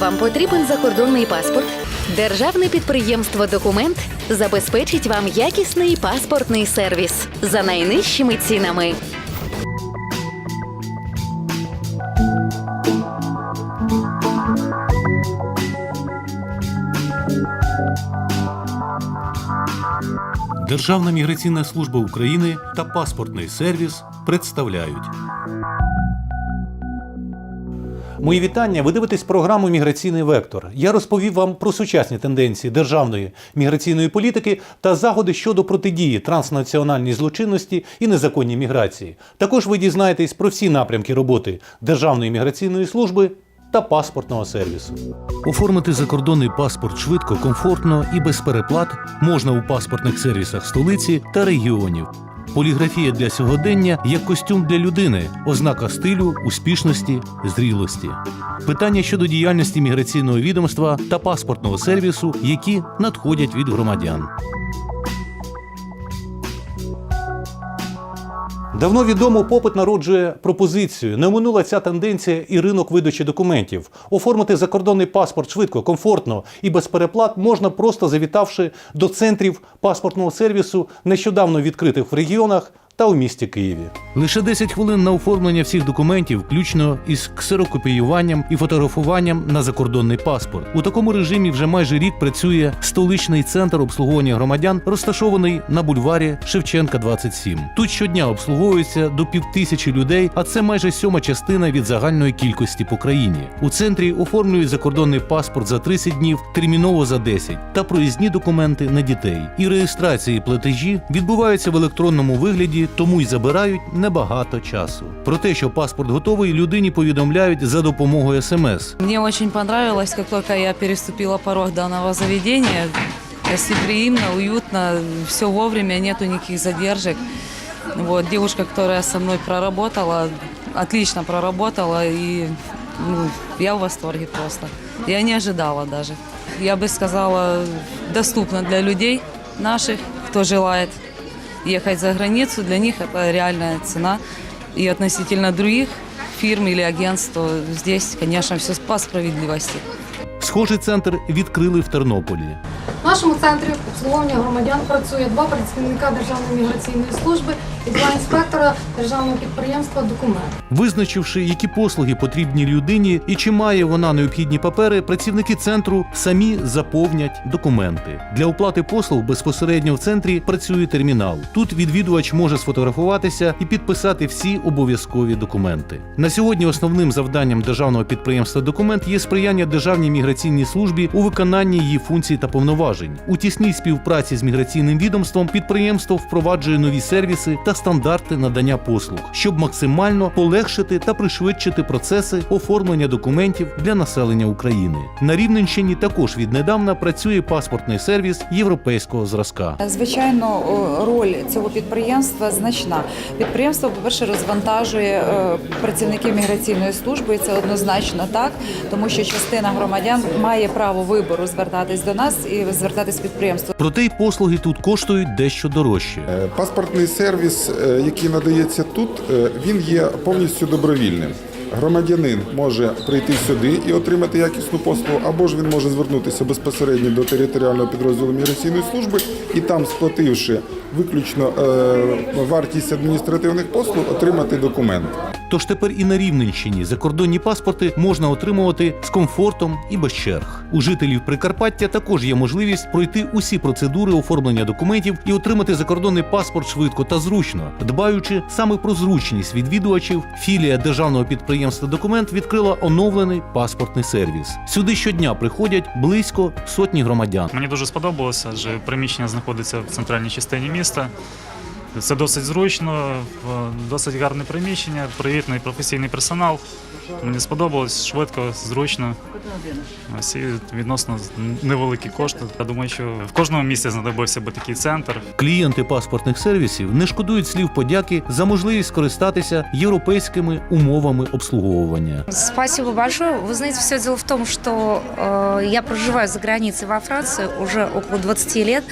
Вам потрібен закордонний паспорт? Державне підприємство Документ забезпечить вам якісний паспортний сервіс за найнижчими цінами. Державна міграційна служба України та паспортний сервіс представляють. Мої вітання. Ви дивитесь програму Міграційний вектор. Я розповів вам про сучасні тенденції державної міграційної політики та заходи щодо протидії транснаціональній злочинності і незаконній міграції. Також ви дізнаєтесь про всі напрямки роботи Державної міграційної служби та паспортного сервісу. Оформити закордонний паспорт швидко, комфортно і без переплат можна у паспортних сервісах столиці та регіонів. Поліграфія для сьогодення як костюм для людини, ознака стилю, успішності, зрілості. Питання щодо діяльності міграційного відомства та паспортного сервісу, які надходять від громадян. Давно відомо попит народжує пропозицію. Не минула ця тенденція і ринок видачі документів. Оформити закордонний паспорт швидко, комфортно і без переплат можна просто завітавши до центрів паспортного сервісу, нещодавно відкритих в регіонах та у місті Києві. Лише 10 хвилин на оформлення всіх документів, включно із ксерокопіюванням і фотографуванням на закордонний паспорт. У такому режимі вже майже рік працює столичний центр обслуговування громадян, розташований на бульварі Шевченка 27. Тут щодня обслуговується до півтисячі людей, а це майже сьома частина від загальної кількості по країні. У центрі оформлюють закордонний паспорт за 30 днів, терміново за 10, та проїзні документи на дітей. І реєстрації платежі відбуваються в електронному вигляді, тому й забирають небагато часу. Про те, що паспорт готовий, людині повідомляють за допомогою смс. Мне очень понравилось, как только я переступила порог данного заведения. Гостеприимно, уютно, все вовремя, нету никаких задержек. Вот, девушка, которая со мной проработала, отлично проработала, и ну, я в восторге просто. Я не ожидала даже. Я бы сказала, доступно для людей наших, кто желает ехать за границу. Для них это реальная цена. И относительно других фирм или агентств, здесь, конечно, все по справедливости. Схожий центр відкрили в Тернополі. В нашому центрі обслуговування громадян працює два працівника Державної міграційної служби і два інспектора державного підприємства «Документ». Визначивши, які послуги потрібні людині і чи має вона необхідні папери, працівники центру самі заповнять документи. Для оплати послуг безпосередньо в центрі працює термінал. Тут відвідувач може сфотографуватися і підписати всі обов'язкові документи. На сьогодні основним завданням державного підприємства документ є сприяння державній міграційній службі у виконанні її функцій та повноважень. У тісній співпраці з міграційним відомством підприємство впроваджує нові сервіси та стандарти надання послуг, щоб максимально полегшити та пришвидшити процеси оформлення документів для населення України. На Рівненщині також віднедавна працює паспортний сервіс європейського зразка. Звичайно, роль цього підприємства значна. Підприємство, по-перше, розвантажує е, працівників міграційної служби, і це однозначно так, тому що частина громадян має право вибору звертатись до нас і звертатись в підприємство. Проте й послуги тут коштують дещо дорожче. Е, Паспортний сервіс, е, який надається тут, е, він є повністю добровільним. Громадянин може прийти сюди і отримати якісну послугу, або ж він може звернутися безпосередньо до територіального підрозділу міграційної служби і там, сплативши виключно е, вартість адміністративних послуг, отримати документ. Тож тепер і на Рівненщині закордонні паспорти можна отримувати з комфортом і без черг. У жителів Прикарпаття також є можливість пройти усі процедури оформлення документів і отримати закордонний паспорт швидко та зручно. Дбаючи саме про зручність відвідувачів, філія державного підприємства Документ відкрила оновлений паспортний сервіс. Сюди щодня приходять близько сотні громадян. Мені дуже сподобалося, адже приміщення знаходиться в центральній частині міста. Це досить зручно, в- досить гарне приміщення, привітний професійний персонал. Мені сподобалось швидко, зручно. Ось і відносно невеликі кошти. Я думаю, що в кожному місті знадобився би такий центр. Клієнти паспортних сервісів не шкодують слів подяки за можливість скористатися європейськими умовами обслуговування. Спасибо большое. Вы знаете, все дело в том, что э, я проживаю за границей во Франции уже около 20 лет.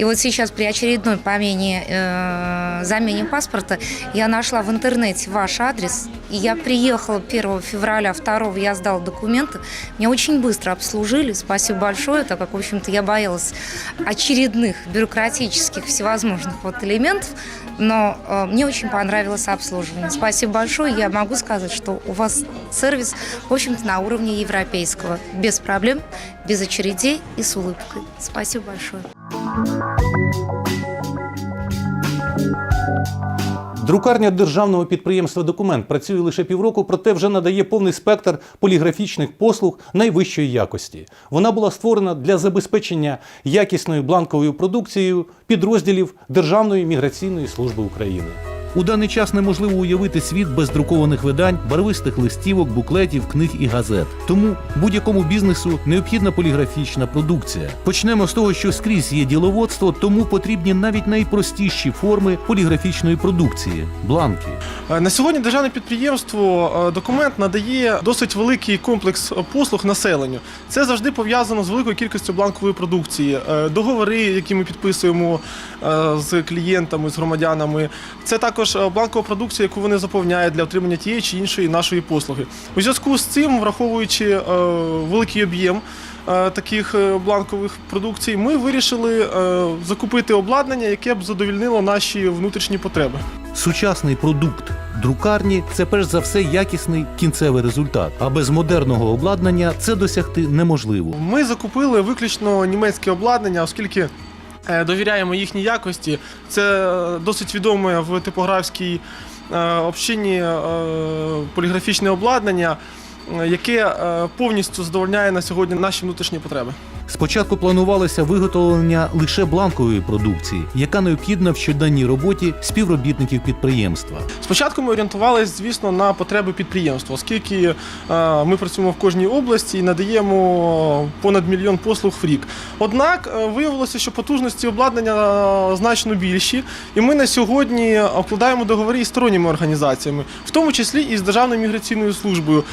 И вот сейчас при очередной помене, э, замене паспорта я нашла в интернете ваш адрес. И я приехала 1 февраля, 2 я сдала документы. Меня очень быстро обслужили, спасибо большое, так как, в общем-то, я боялась очередных бюрократических всевозможных вот элементов, но э, мне очень понравилось обслуживание. Спасибо большое, я могу сказать, что у вас сервис, в общем-то, на уровне европейского, без проблем, без очередей и с улыбкой. Спасибо большое. Друкарня державного підприємства Документ працює лише півроку, проте вже надає повний спектр поліграфічних послуг найвищої якості. Вона була створена для забезпечення якісною бланковою продукцією підрозділів Державної міграційної служби України. У даний час неможливо уявити світ без друкованих видань, барвистих листівок, буклетів, книг і газет. Тому будь-якому бізнесу необхідна поліграфічна продукція. Почнемо з того, що скрізь є діловодство, тому потрібні навіть найпростіші форми поліграфічної продукції бланки. Е, На сьогодні державне підприємство е, документ надає досить великий комплекс е, послуг населенню. Це завжди пов'язано з великою кількістю бланкової продукції, договори, які ми підписуємо з клієнтами, з громадянами. Це також е, бланкова продукція, яку вони заповняють для отримання тієї чи іншої нашої послуги. У зв'язку з цим, враховуючи е, великий об'єм. е, Таких бланкових продукцій ми вирішили закупити обладнання, яке б задовільнило наші внутрішні потреби. Сучасний продукт друкарні це перш за все якісний кінцевий результат. А без модерного обладнання це досягти неможливо. Ми закупили виключно німецьке обладнання, оскільки довіряємо їхній якості. Це е, досить відоме в типографській е, общині е, поліграфічне обладнання, е, яке е, повністю задовольняє на сьогодні наші внутрішні потреби. Спочатку планувалося виготовлення лише бланкової продукції, яка необхідна в щоденній роботі співробітників підприємства. Спочатку ми орієнтувалися, звісно, на потреби підприємства, оскільки е, ми працюємо в кожній області і надаємо понад мільйон послуг в рік. Однак е, виявилося, що потужності обладнання е, значно більші, і ми на сьогодні обкладаємо договори із сторонніми організаціями, в тому числі і з Державною міграційною службою.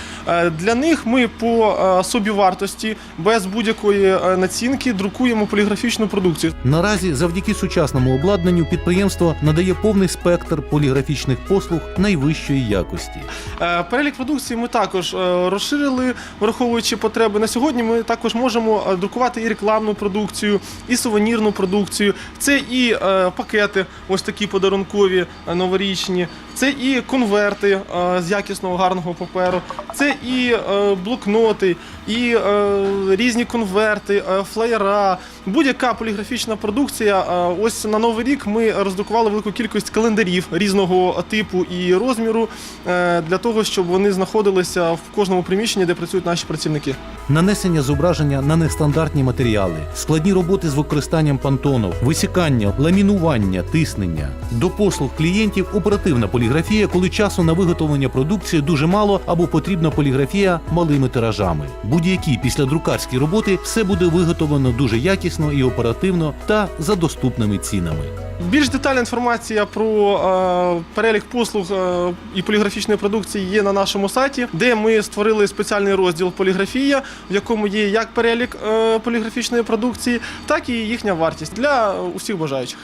Для них ми по е, собівартості без будь-якої націнки друкуємо поліграфічну продукцію. Наразі, завдяки сучасному обладнанню, підприємство надає повний спектр поліграфічних послуг найвищої якості. Е, Перелік продукції ми також е, розширили, враховуючи потреби. На сьогодні ми також можемо е, друкувати і рекламну продукцію, і сувенірну продукцію. Це і е, пакети, ось такі подарункові е, новорічні, це і конверти е, з якісного гарного паперу, це і е, блокноти, і е, різні конверти, е, флеєра. Будь-яка поліграфічна продукція. Е, Ось на новий рік ми роздрукували велику кількість календарів різного типу і розміру е, для того, щоб вони знаходилися в кожному приміщенні, де працюють наші працівники. Нанесення зображення на нестандартні матеріали, складні роботи з використанням пантонов, висікання, ламінування, тиснення. До послуг клієнтів оперативна поліграфія, коли часу на виготовлення продукції дуже мало або потрібна поліграфія малими тиражами. Будь-які післядрукарські роботи все буде виготовлено дуже якісно і оперативно та за доступними цінами. Більш детальна інформація про е, перелік послуг е, і поліграфічної продукції є на нашому сайті, де ми створили спеціальний розділ поліграфія, в якому є як перелік е, поліграфічної продукції, так і їхня вартість для усіх бажаючих.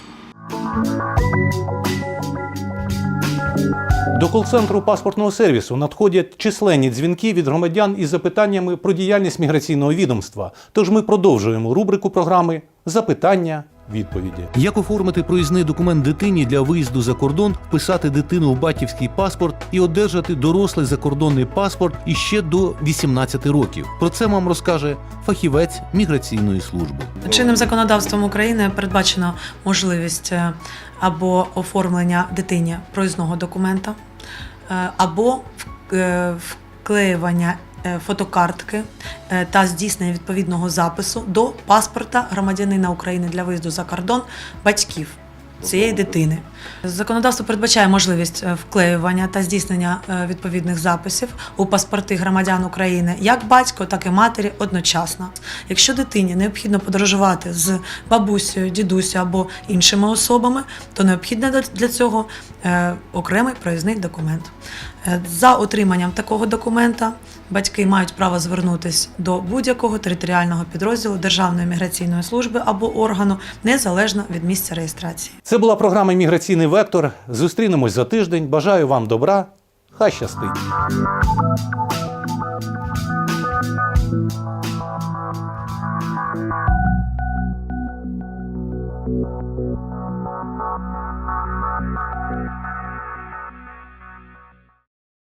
До кол-центру паспортного сервісу надходять численні дзвінки від громадян із запитаннями про діяльність міграційного відомства. Тож ми продовжуємо рубрику програми Запитання. Відповіді. Як оформити проїзний документ дитині для виїзду за кордон, вписати дитину в батьківський паспорт і одержати дорослий закордонний паспорт іще до 18 років? Про це вам розкаже фахівець міграційної служби. Чинним законодавством України передбачена можливість е, або оформлення дитині проїзного документа, е, або е, вклеювання фотокартки е, та здійснення відповідного запису до паспорта громадянина України для виїзду за кордон батьків. Цієї дитини законодавство передбачає можливість е, вклеювання та здійснення е, відповідних записів у паспорти громадян України як батько, так і матері одночасно. Якщо дитині необхідно подорожувати з бабусею, дідусю або іншими особами, то необхідно для- цього е, окремий проїзний документ. Е, За отриманням такого документа батьки мають право звернутися до будь-якого територіального підрозділу Державної міграційної служби або органу незалежно від місця реєстрації. Це була програма Міграційний вектор. Зустрінемось за тиждень. Бажаю вам добра. Хай щастить.